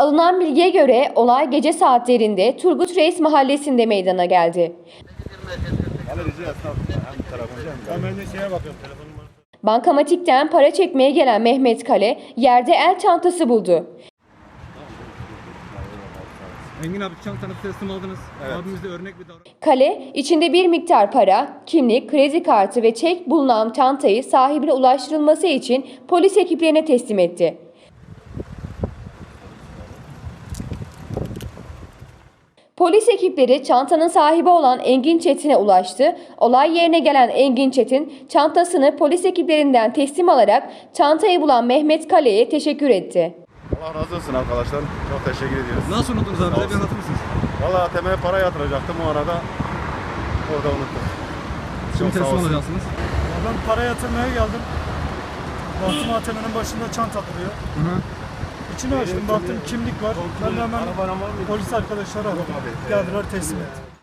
Alınan bilgiye göre olay gece saatlerinde Turgut Reis mahallesinde meydana geldi. Bankamatikten para çekmeye gelen Mehmet Kale yerde el çantası buldu. Engin abi çantanı teslim aldınız. Abimiz de örnek bir davranış. Kale içinde bir miktar para, kimlik, kredi kartı ve çek bulunan çantayı sahibine ulaştırılması için polis ekiplerine teslim etti. Polis ekipleri çantanın sahibi olan Engin Çetin'e ulaştı. Olay yerine gelen Engin Çetin çantasını polis ekiplerinden teslim alarak çantayı bulan Mehmet Kale'ye teşekkür etti. Allah razı olsun arkadaşlar. Çok teşekkür ediyoruz. Nasıl unuttunuz abi? Bir anlatır mısınız? Valla ATM'ye para yatıracaktım o arada. Orada unuttum. Şimdi olacaksınız. Ya ben para yatırmaya geldim. Baktım ATM'nin başında çanta duruyor. Hı hı. İçini açtım baktım kimlik var. Ben de hemen polis arkadaşları aradım. Geldiler teslim ettim.